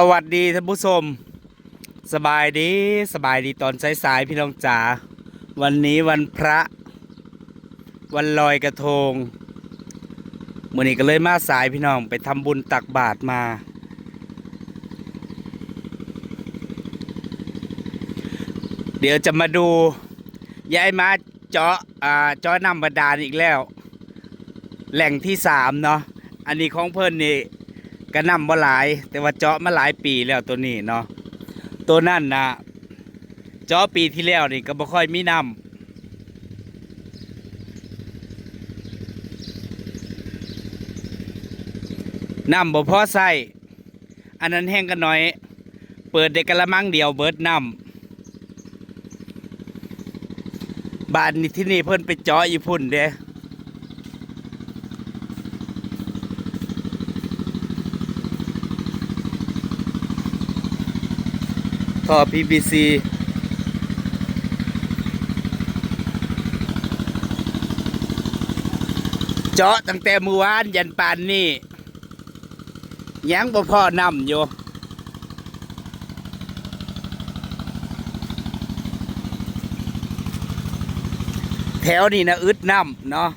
สวัสดีท่านผู้ชม สบายดีสบายดีตอนสายๆพี่น้องจ๋าวันนี้วันพระ วันลอยกระทงมื่อนี้ก็เลยมาสายพี่น้องไปทำบุญตักบาตรมา เดี๋ยวจะมาดูยายมาเจาะอ่าเจาะน้ำบาดาลอีกแล้ว แหล่งที่สามเนาะอันนี้ของเพิ่นนี่ ก็นำมาหลาย แต่ว่าเจาะมาหลายปีแล้วตัวนี้เนาะตัวนั่นนะเจาะปีที่แล้วนี่ก็บ่ค่อยมีน้ำน้ำบ่พอใส่อันนั้นแห้งกันหน่อย เปิดเด็กกระมังเดียวเบิดน้ำบ้านนี่ที่นี่เพิ่นไปเจาะอยู่พุ่นเด้ ท่อ PVC เจาะตั้งแต่มือวานยันปานนี่ยังบ่พอนำอยู่แถวนี้นะอึดน้ำเนาะ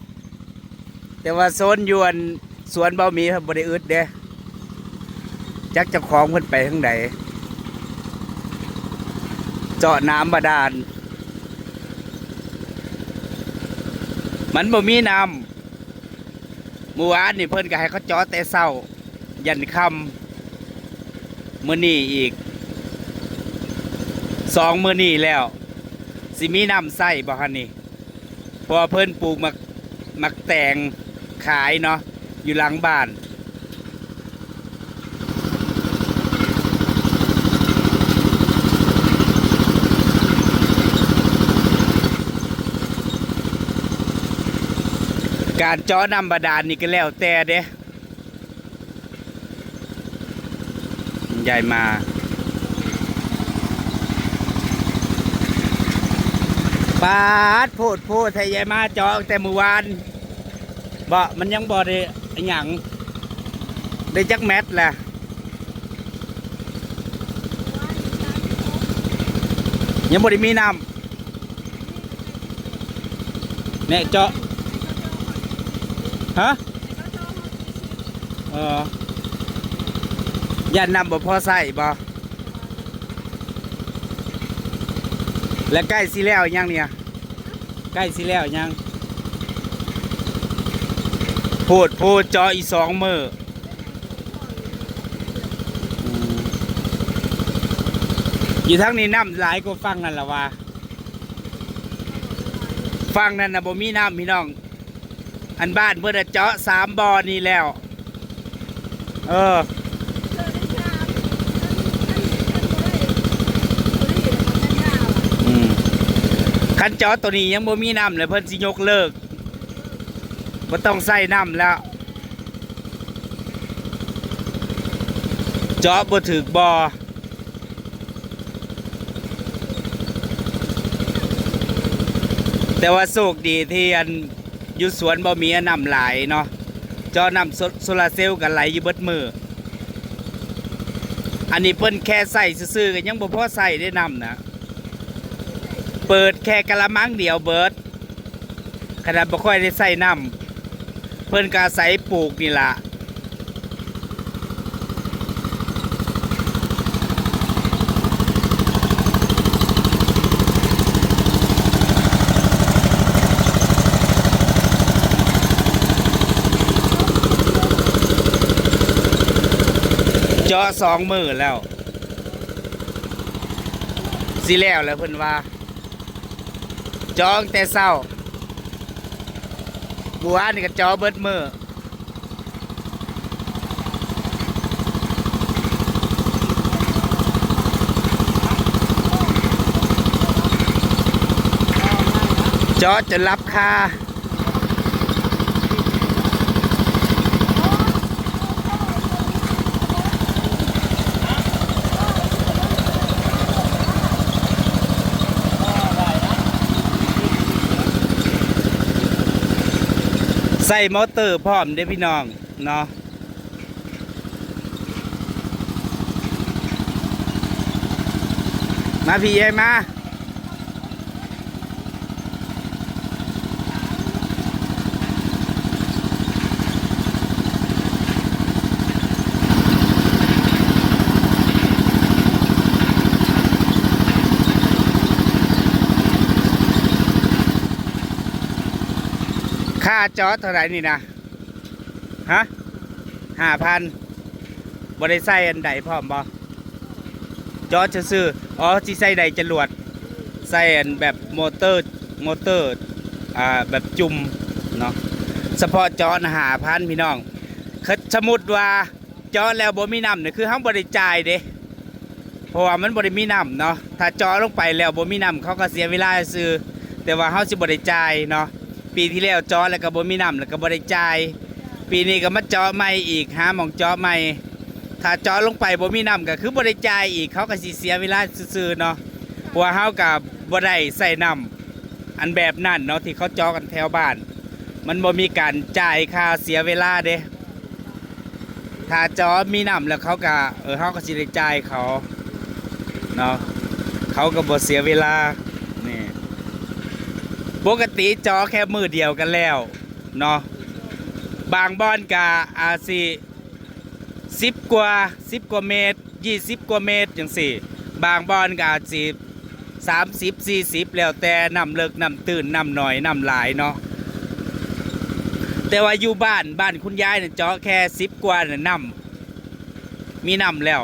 แต่ว่าโซนยวนสวนเบาหมีครับบ่ได้อึดเด้จักจะคล้องเพิ่นไปทางใด เจาะน้ำบาดาล มันบ่มีน้ำเมื่อวานนี่เพิ่นก็ให้เขาเจาะแต่เช้า ยันคำมื้อนี้อีกสองมื้อนี้แล้ว สิมีน้ำใส่บ่คันนี่พราะว่าเพิ่นปลูกมักมักแตงขายเนาะอยู่หลังบ้าน การเจาะน้ำบาดาลนี่ก็แล้วแต่เด้ใหญ่มาปาดโพดโพดไทยใหญ่มาเจาะตั้งแต่เมื่อวานบ่มันยังบ่ได้อหย่างได้จักแมตแหละยังบ่ได้มีน้ำเนี่ยเจาะ ฮะเออยันนำบ่พอใส่บ่และใกล้สิแล้วยังเนี่ยใกล้สิแล้วยังพูดพูดจออีสองมืออืมอยู่ทั้งนี้น้ำหลายก็ฟังนั่นละว่า ฟังนั่นนะบ่มีน้ำพี่น้อง อันบ้านเพื่อนเจาะสามบอนี่แล้ว เออคันเจาะตัวนี้ยังบ่มีน้ำเลยเพิ่นสิยกเลิกบ่ต้องใส่น้ำแล้ว เจาะบ่ถึกบอแต่ว่าโชคดีที่อัน อยู่สวนบ่มีน้ำไหลายเนาะจอน้ำโซลาร์เซลล์กันไหลอยู่เบิดมือ อันนี้เพิ่นแค่ใส่ซื่อๆกันยังบ่พอใส่ได้น้ำนะ เปิดแค่กะละมังเดียวเบิดขนาดบ่ค่อยได้ใส่น้ำเพิ่นกาใส่ปลูกนี่ล่ะาะสองมือแล้ว สิแล้วแล้วเพิ่นว่า จองแต่เศร้าบัวนี่ก็จอเบิดมือจอจนรับค่า ใส่มอเตอร์พร้อมได้พี่น้องเนาะมาพี่เอมา ค่าจอดเท่าไหร่นี่นะฮะห้าพันบริใส่อันใดพร้อมบ่จอดจะซื้ออ๋อที่ใส่ใดจรวดใส่อันแบบมอเตอร์มอเตอร์อ่าแบบจุ่มเนาะเฉพาะจอนะหาพันพี่น้องคือสมมุติว่าจอดแล้วบ่มีน้ำเนี่ยคือเฮาบ่ได้จ่ายเด้เพราะว่ามันบ่ได้มีน้ำเนาะถ้าจอลงไปแล้วบ่มีน้ำเขาก็เสียเวลาซื้อแต่ว่าเฮาสิบ่ได้จ่ายเนาะ ปีที่แล้วจาะแล้วก็บ่มีน้ำแล้วก็บ่ได้จ่ายปีนี้ก็มาจาะใหม่อีกหาหมองจาะใหม่ ถ้าจาะลงไปบ่มีน้ำก็คือบ่ได้จ่ายอีกเขาก็สิเสียเวลาซื่อๆเนาะเพราะว่าเฮาก็บ่ได้ใส่น้ำอันแบบนั้นเนาะที่เขาจาะกันแถวบ้าน มันบ่มีการจ่ายค่าเสียเวลาเด้ถ้าจาะมีน้ำแล้วเขาก็เออเฮาก็สิได้จ่ายเขาเนาะเขาก็บ่เสียเวลา ปกติจอแค่มือเดียวกันแล้วเนาะบางบอนกาอาซีสิบกว่าสิบกว่าเมตรยี่สิบกว่าเมตรอย่างสี่ บางบอนกอาซีสามสิบสี่สิบแล้วแต่นำเลิกนำตื่นนำหน่อยนำหลายเนาะแต่ว่าอยู่บ้านบ้านคุณยายเนี่ยจาะแค่สิบกว่าเนี่ยนำมีนำแล้ว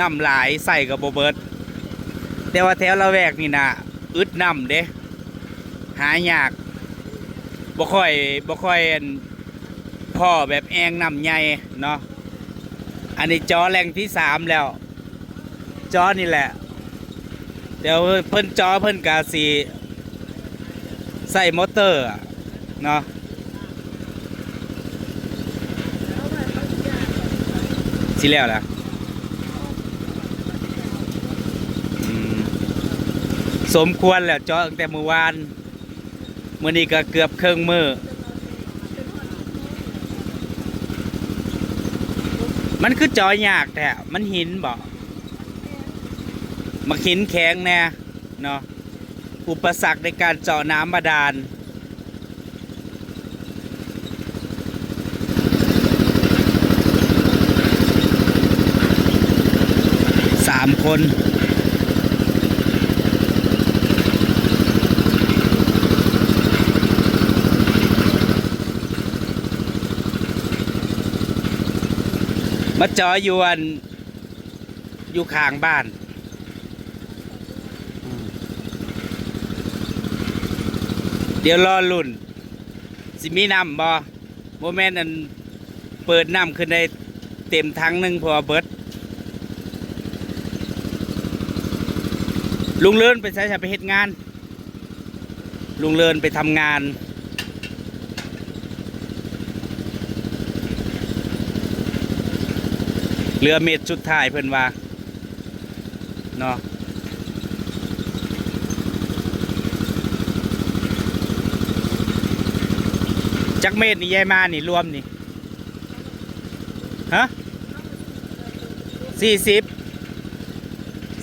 นำหลายใส่กับโบเบิร์ตแต่ว่าแถวละแวกนี่นะอึดนำเด้ หายากบ่ค่อยบ่ค่อยพ่อแบบแองนำใหญ่เนาะอันนี้จอแรงที่สามแล้ว จอนี่แหละ เดี๋ยวเพิ่นจอเพิ่นกาสีใส่มอเตอร์เนาะสิแล้วล่ะสมควรแล้วจอตั้งแต่เมื่อวาน มื่อนี้ก็เกือบเครื่องมือ มันคือจอยยากแต่มันหินบ่มักหินแข็งแน่เนาะอุปสรรคในการเจาะน้ำบาดาลสามคน มาจออยู่อันอยู่ข้างบ้านเดี๋ยวรอลุ่น สิมีน้ำบ่โมเมนต์อันเปิดน้ำขึ้นได้เต็มทั้งหนึ่งเพอเบิดลุงเลินไปใช้ไปเฮ็ดงาน ลุงเลินไปทำงาน เรือเม็ดสุดท้ายเพิ่นว่าเนาะจักเม็ดนี่ยายมานี่รวมนี่ฮะสี่สิบ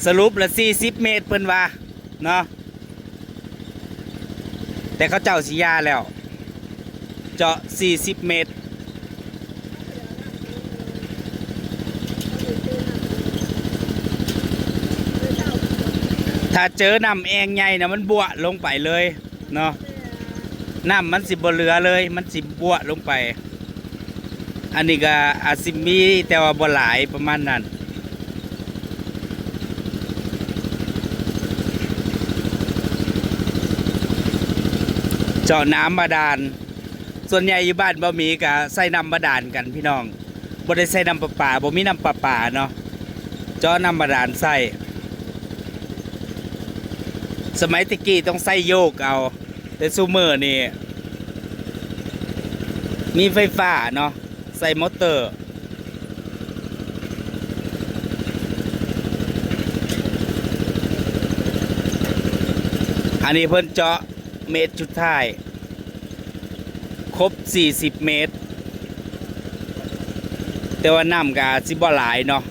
สรุปละสี่สิบเมตรเพิ่นว่าเนาะแต่เขาเจ้าสียาแล้ว เจาะสี่สิบเมตราเจอน้ำแองใหญ่นะมันบวลงไปเลยเนาะน้ำมันสิบบเหลือเลย มันสิบบวลงไป อันนี้ก็อาจสิมีแต่ว่าบ่หลายประมาณนั้นเจาะน้ำบาดาล ส่วนใหญ่อยู่บ้านบ่มีก็ใส่น้ำบาดาลกันพี่น้องบ่ได้ใส่น้ำประปาบ่มีน้ำประปาเนาะเจาะน้ำบาดาลใส่ สมัยตะกี้ต้องใส่โยกเอา แต่ซูเมอร์นี่ มีไฟฟ้าเนาะใส่มอเตอร์อันนี้เพิ่นเจาะเมตรชุดท้าย ครบ 40 เมตร แต่ว่าน้ำกาสิบ่หลายเนาะ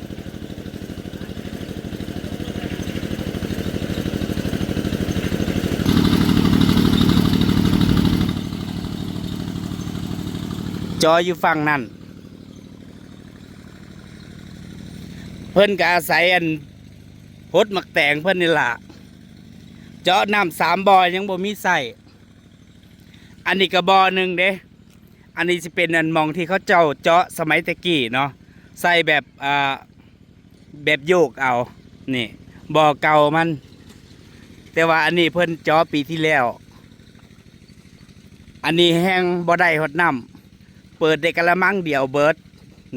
จออยู่ฝั่งนั่นเพิ่นก็อาศัยอันพดหมักแตงเพิ่นนี่ล่ะเจาะน้ำสามบ่อยังบ่มีใส่อันนี้ก็บ่อหนึ่งเด้ อันนี้จะเป็นอันมองที่เขาเจ้าเจาะสมัยตะกี้เนาะใส่แบบอ่าแบบโยกเอา นี่บ่อเก่ามัน แต่ว่าอันนี้เพิ่นเจาะปีที่แล้ว อันนี้แห้งบ่ได้หดน้ำ เปิดได้กะละมังเดียวเบิร์ด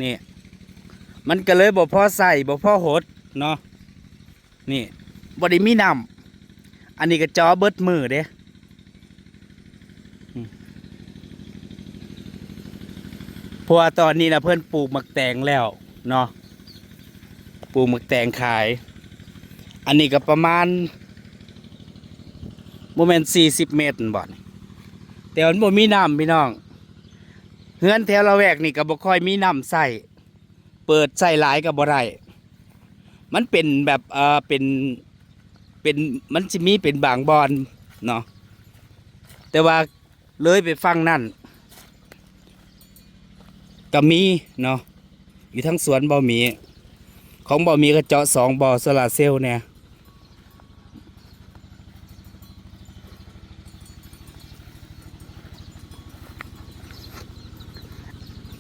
นี่ มันก็เลยบ่พอใส่บ่พอหดเนาะนี่บ่ได้มีน้ำอันนี้ก็จาะเบิร์ดมือเด้พราะว่าตอนนี้นะเพิ่อนปลูกหมักแตงแล้วเนาะปลูกหมักแตงขาย อันนี้ก็ประมาณโมเมนต์สี่สิบเมตรนั่นบ่นี่แต่มันบ่มีน้ำพี่น้อง เฮือนแถวละแวกนี่ก็บ่ค่อยมีน้ำใส่เปิดใส่หลายก็บ่ได้มันเป็นแบบเอ่อเป็นเป็นมันสิมีเป็นบางบอนเนาะแต่ว่าเลยไปฟังนั่นก็มีเนาะอยู่ทั้งสวนบ่มี ของบ่มีก็เจาะสองบ่อโซลาเซลเนี่ย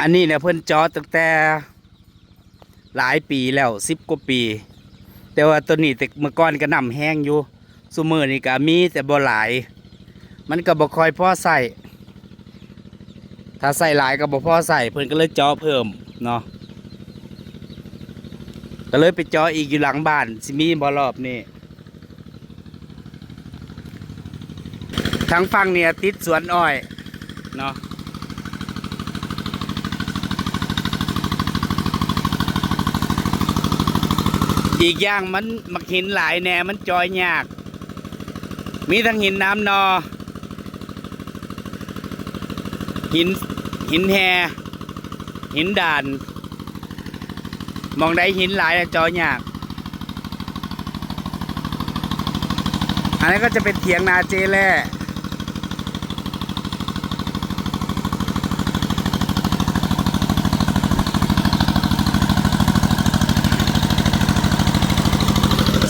อันนี้เนี่ยเพิ่นจอตั้งแต่หลายปีแล้วสิบกว่าปี แต่ว่าตัวนี้แต่เมื่อก่อนก็นำแห้งอยู่สุมือนี่ก็มีแต่บ่หลาย มันก็บ่ค่อยพ่อใส่ถ้าใส่หลายก็บ่พ่อใส่เพิ่นก็เลยจาะเพิ่มเนาะก็เลยไปจาะอีกอยู่หลังบ้านสิมีบ่รอบนี่ทางฝั่งเนี่ยติดสวนอ้อยเนาะ อีกอย่างมันมักหินหลายแน่มันจอยยาก มีทั้งหินน้ำนอ หินหินแฮหินด่าน มองได้หินหลายแล้วจอยยาก อันนี้นก็จะเป็นเถียงนาเจแล่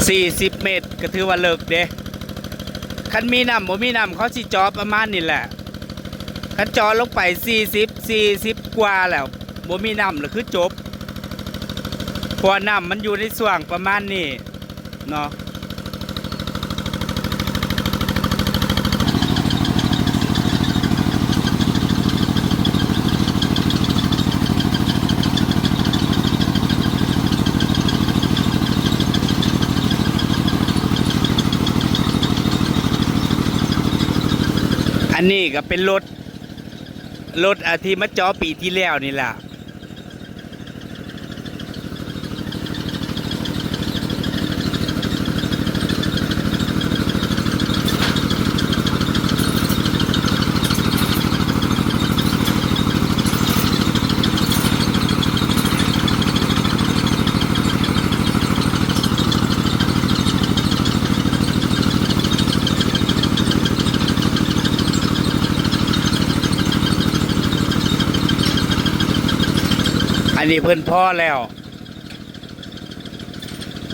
สี่สิบเมตร ก็ถือว่าเลิกเด้คันมีน้ำบ่มีน้ำเขาสิจอประมาณนี่แหละคันจอลงไปสี่สิบสี่สิบกว่าแล้วบ่มีน้ำหรือคือจบพอน้ำมันอยู่ในส่วงประมาณนี้เนาะ อันนี้ก็เป็นรถ รถอาทีมาจอปีที่แล้วนี่แหละ อันนี้เพิ่นพ่อแล้ว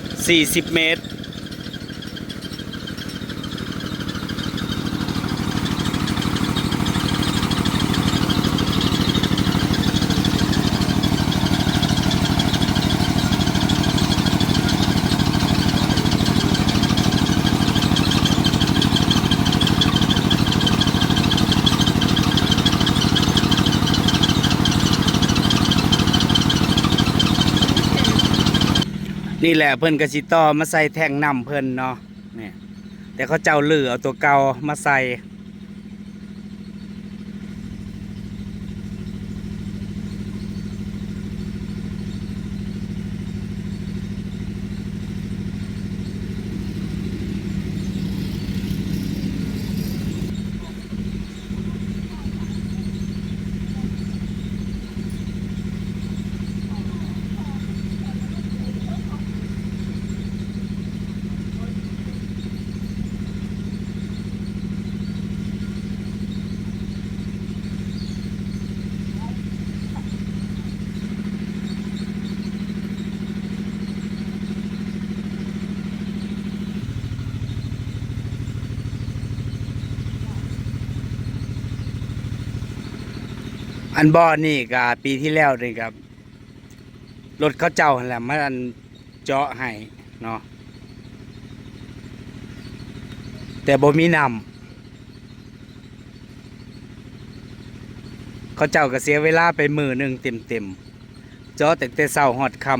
40 เมตร นี่แหละเพิ่นกสิต่อมาใส่แท่งน้ำเพิ่นเนาะเนี่ยแต่เขาเจ้าเลือเอาตัวเก่ามาใส่ อันบ่อนี่ก็ปีที่แล้วนี่ครับรถเขาเจ้าแหละมาอันเจาะให้เนาะแต่บ่มีน้ำเขาเจ้าก็เสียเวลาไปมือหนึ่งเต็มๆเจาะแต่แต่เช้าหอดคำ